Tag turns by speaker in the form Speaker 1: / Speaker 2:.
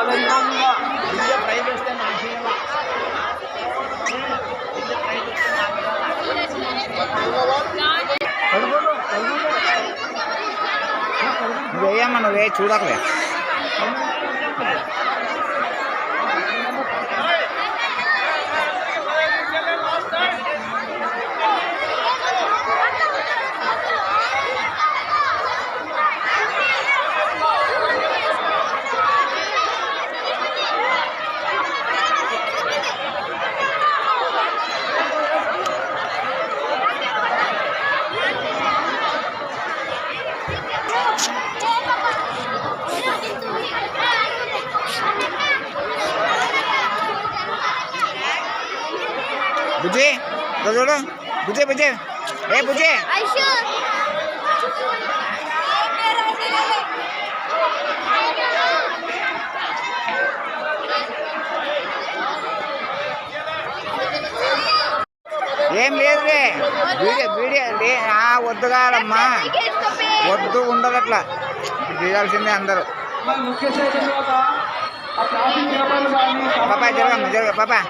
Speaker 1: విద్య praise వస్తే నాకు చేయాలా? విద్య ప్రైజ్ వస్తే నాకు రాలా? కడుగోలు, కడుగోలు.
Speaker 2: వేయమ్మా నువ్వే చూడకలే బుజ్జి చూడు బుజ్జి బుజ్జి ఏ బుజ్జి ఏం లేదులే వీడియో వీడియో లే. ఆ, వద్దు కాదమ్మా. వద్దు ఉండదు అట్లా. చేయాల్సిందే అందరూ.
Speaker 3: Bapak jalan, jalan, Bapak.